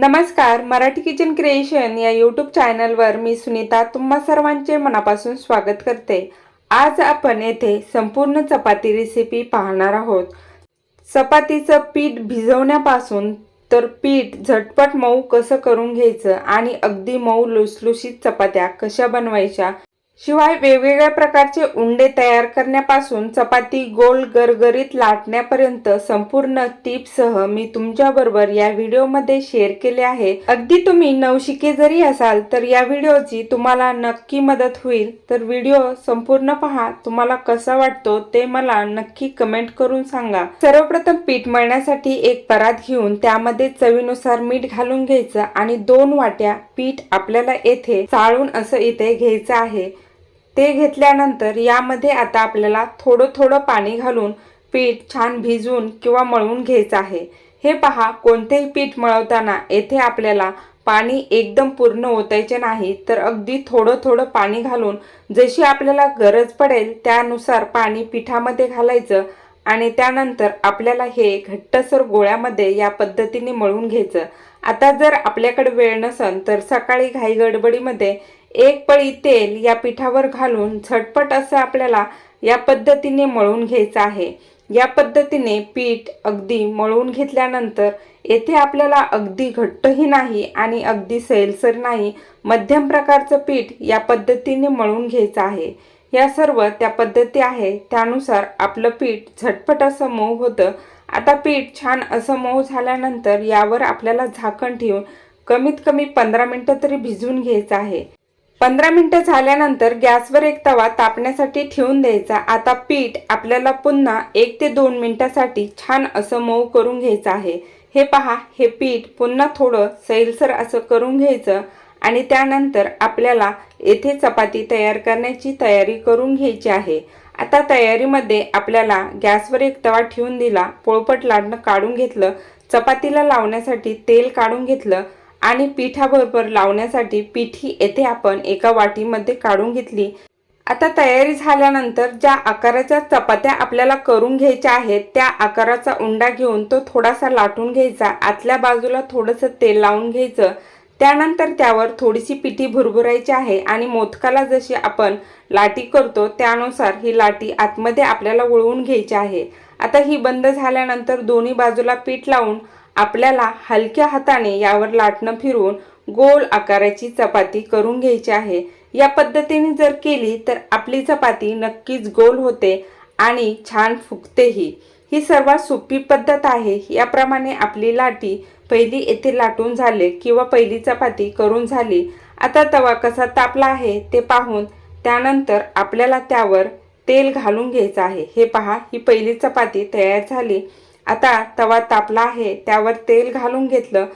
नमस्कार Marathi kitchen creation या YouTube चॅनलवर मी सुनीता तुम्हा सर्वांचे मनापासून स्वागत करते. आज आपण येथे संपूर्ण चपाती रेसिपी पाहणार आहोत. चपातीचं पीठ भिजवण्यापासून तर पीठ झटपट मऊ कसं करून घ्यायचं आणि अगदी मऊ लुसलुशीत चपात्या कशा बनवायच्या शिवाय वेगवेगळ्या प्रकारचे उंडे तयार करण्यापासून चपाती गोल गरगरीत लाटण्यापर्यंत संपूर्ण टिप्ससह मी तुमच्याबरोबर या व्हिडिओमध्ये शेअर केले आहे. अगदी तुम्ही नवशिके जरी असाल तर या व्हिडिओची तुम्हाला नक्की मदत होईल. तर व्हिडिओ संपूर्ण पहा तुम्हाला कसा वाटतो ते मला नक्की कमेंट करून सांगा. सर्वप्रथम पीठ मळण्यासाठी एक परात घेऊन त्यामध्ये चवीनुसार मीठ घालून घ्यायचं आणि दोन वाट्या पीठ आपल्याला येथे चाळून असं इथे घ्यायचं आहे. ते घेतल्यानंतर यामध्ये आता आपल्याला थोडं थोडं पाणी घालून पीठ छान भिजवून किंवा मळून घ्यायचं आहे. हे पहा कोणतेही पीठ मळवताना येथे आपल्याला पाणी एकदम पूर्ण ओतायचे नाही तर अगदी थोडं थोडं पाणी घालून जशी आपल्याला गरज पडेल त्यानुसार पाणी पिठामध्ये घालायचं आणि त्यानंतर आपल्याला हे घट्टसर गोळ्यामध्ये या पद्धतीने मळून घ्यायचं. आता जर आपल्याकडे वेळ नसेल तर सकाळी घाई गडबडीमध्ये एक पळी तेल या पिठावर घालून झटपट असं आपल्याला या पद्धतीने मळून घ्यायचं आहे. या पद्धतीने पीठ अगदी मळून घेतल्यानंतर येथे आपल्याला अगदी घट्टही नाही आणि अगदी सैलसर नाही मध्यम प्रकारचं पीठ या पद्धतीने मळून घ्यायचं आहे. या सर्व त्या पद्धती आहे त्यानुसार आपलं पीठ झटपट असं मऊ होतं. आता पीठ छान असं मऊ झाल्यानंतर यावर आपल्याला झाकण ठेवून कमीत कमी पंधरा मिनटं तरी भिजवून घ्यायचं आहे. पंधरा मिनटं झाल्यानंतर गॅसवर एक तवा तापण्यासाठी ठेवून द्यायचा. आता पीठ आपल्याला पुन्हा एक ते दोन मिनटासाठी छान असं मऊ करून घ्यायचं आहे. हे पहा हे पीठ पुन्हा थोडं सैलसर असं करून घ्यायचं आणि त्यानंतर आपल्याला येथे चपाती तयार करण्याची तयारी करून घ्यायची आहे. आता तयारीमध्ये आपल्याला गॅसवर एक तवा ठेवून दिला पोळपट लाडणं काढून घेतलं चपातीला लावण्यासाठी तेल काढून घेतलं आणि पिठाबरोबर लावण्यासाठी पिठी येथे आपण एका वाटीमध्ये काढून घेतली. आता तयारी झाल्यानंतर ज्या आकाराच्या चपात्या आपल्याला करून घ्यायच्या आहेत त्या आकाराचा उंडा घेऊन तो थोडासा लाटून घ्यायचा. आतल्या बाजूला थोडंसं तेल लावून घ्यायचं. त्यानंतर त्यावर थोडीशी पिठी भुरभुरायची आहे आणि मोदकाला जशी आपण लाटी करतो त्यानुसार ही लाटी आतमध्ये आपल्याला वळवून घ्यायची आहे. आता ही बंद झाल्यानंतर दोन्ही बाजूला पीठ लावून आपल्याला हलक्या हाताने यावर लाटणं फिरवून गोल आकाराची चपाती करून घ्यायची आहे. या पद्धतीने जर केली तर आपली चपाती नक्कीच गोल होते आणि छान फुगतेही. ही सर्वात सोपी पद्धत आहे. याप्रमाणे आपली लाटी पहिली येथे लाटून झाले किंवा पहिली चपाती करून झाली. आता तवा कसा तापला आहे ते पाहून त्यानंतर आपल्याला त्यावर तेल घालून घ्यायचं आहे. हे पहा ही पहिली चपाती तयार झाली. आता तवा तापला आहे त्यावर तेल घालून घेतलं.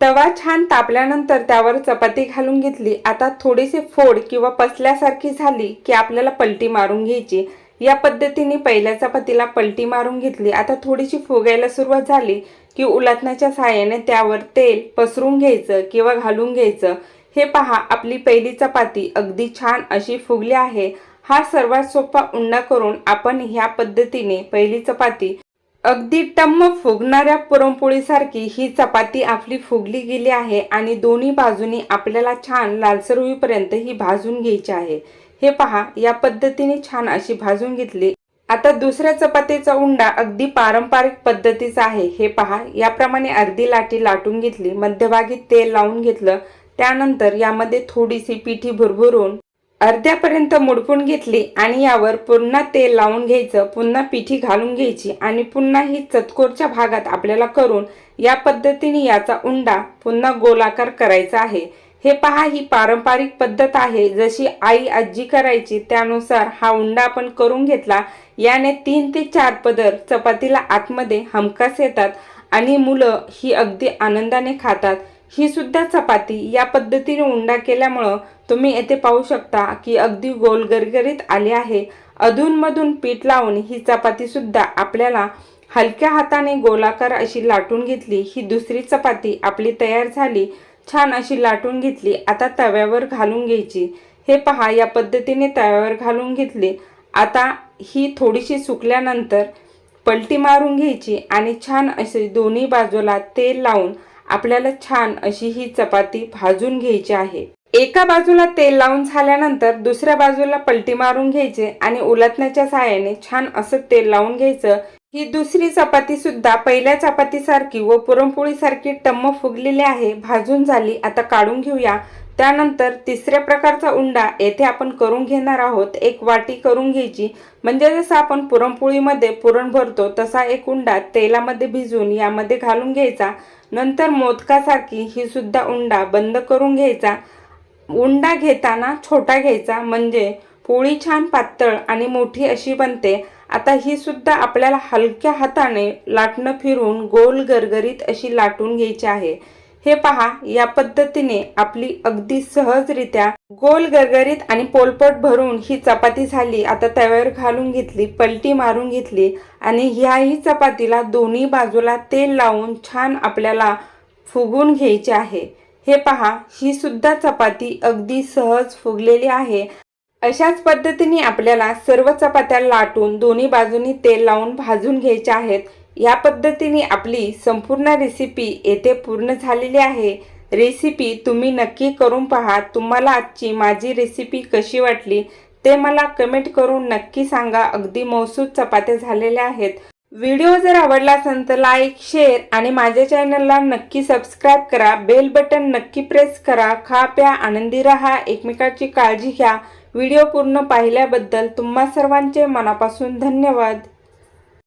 तवा छान तापल्यानंतर त्यावर चपाती घालून घेतली. आता थोडीशी फोड किंवा पसल्यासारखी झाली की आपल्याला पलटी मारून घ्यायची. या पद्धतीने पहिल्या चपातीला पलटी मारून घेतली. आता थोडीशी फुगायला सुरुवात झाली की उलटण्याच्या सहाय्याने त्यावर तेल पसरून घ्यायचं किंवा घालून घ्यायचं. हे पहा आपली पहिली चपाती अगदी छान अशी फुगली आहे. हा सर्वात सोपा उंडा करून आपण ह्या पद्धतीने पहिली चपाती अगदी टम्म फुगणाऱ्या पुरणपोळीसारखी ही चपाती आपली फुगली गेली आहे आणि दोन्ही बाजूनी आपल्याला छान लालसर होईपर्यंत ही भाजून घ्यायची आहे. हे पहा या पद्धतीने छान अशी भाजून घेतली. आता दुसऱ्या चपातीचा उंडा अगदी पारंपरिक पद्धतीचा आहे. हे पहा याप्रमाणे अर्धी लाटी लाटून घेतली मध्यभागी तेल लावून घेतलं. त्यानंतर यामध्ये थोडीशी पिठी भुरभुरून अर्ध्यापर्यंत मुडपून घेतली आणि यावर पुन्हा तेल लावून घ्यायचं पुन्हा पिठी घालून घ्यायची आणि पुन्हा ही चतकोरच्या भागात आपल्याला करून या पद्धतीने याचा उंडा पुन्हा गोलाकार करायचा आहे. हे पहा ही पारंपरिक पद्धत आहे. जशी आई आजी करायची त्यानुसार हा उंडा आपण करून घेतला. याने तीन ते चार पदर चपातीला आतमध्ये हमखास येतात आणि मुलं ही अगदी आनंदाने खातात. ही सुद्धा चपाती या पद्धतीने उंडा केल्यामुळं तुम्ही येथे पाहू शकता की अगदी गोल गरगरीत आली आहे. अधूनमधून पीठ लावून ही चपाती सुद्धा आपल्याला हलक्या हाताने गोलाकार अशी लाटून घेतली. ही दुसरी चपाती आपली तयार झाली. छान अशी लाटून घेतली. आता तव्यावर घालून घ्यायची. हे पहा या पद्धतीने तव्यावर घालून घेतली. आता ही थोडीशी सुकल्यानंतर पलटी मारून घ्यायची आणि छान असे दोन्ही बाजूला तेल लावून आपल्याला छान अशी ही चपाती भाजून घ्यायची आहे. एका बाजूला तेल लावून झाल्यानंतर दुसऱ्या बाजूला पलटी मारून घ्यायचे आणि उलटण्याच्या सहाय्याने छान असं तेल लावून घ्यायचं. ही दुसरी चपाती सुद्धा पहिल्या चपातीसारखी व पुरणपोळीसारखी टम्म फुगलेली आहे. भाजून झाली. आता काढून घेऊया. त्यानंतर तिसऱ्या प्रकारचा उंडा येथे आपण करून घेणार आहोत. एक वाटी करून घ्यायची. म्हणजे जसं आपण पुरणपोळीमध्ये पुरण भरतो तसा एक उंडा तेलामध्ये भिजवून यामध्ये घालून घ्यायचा. नंतर मोदकासारखी ही सुद्धा उंडा बंद करून घ्यायचा. उंडा घेताना छोटा घ्यायचा. म्हणजे पोळी छान पातळ आणि मोठी अशी बनते. आता ही सुद्धा आपल्याला हलक्या हाताने लाटणं फिरून गोल गरगरीत अशी लाटून घ्यायची आहे. हे पहा या पद्धतीने आपली अगदी सहजरित्या गोल गरगरीत आणि पोलपट भरून ही चपाती झाली. आता तव्यावर घालून घेतली पलटी मारून घेतली आणि ह्याही चपातीला दोन्ही बाजूला तेल लावून छान आपल्याला फुगून घ्यायचे आहे. हे पहा ही सुद्धा चपाती अगदी सहज फुगलेली आहे. अशाच पद्धतीने आपल्याला सर्व चपात्या लाटून दोन्ही बाजूनी तेल लावून भाजून घ्यायच्या आहेत. या पद्धतीने आपली संपूर्ण रेसिपी येथे पूर्ण झालेली आहे. रेसिपी तुम्ही नक्की करून पहा. तुम्हाला आजची माझी रेसिपी कशी वाटली ते मला कमेंट करून नक्की सांगा. अगदी मौसूद चपात्या झालेल्या आहेत. व्हिडिओ जर आवडला असेल तर लाईक शेअर आणि माझ्या चॅनलला नक्की सबस्क्राईब करा. बेल बटन नक्की प्रेस करा. खा प्या आनंदी राहा. एकमेकाची काळजी घ्या. व्हिडिओ पूर्ण पाहिल्याबद्दल तुम्हा सर्वांचे मनापासून धन्यवाद.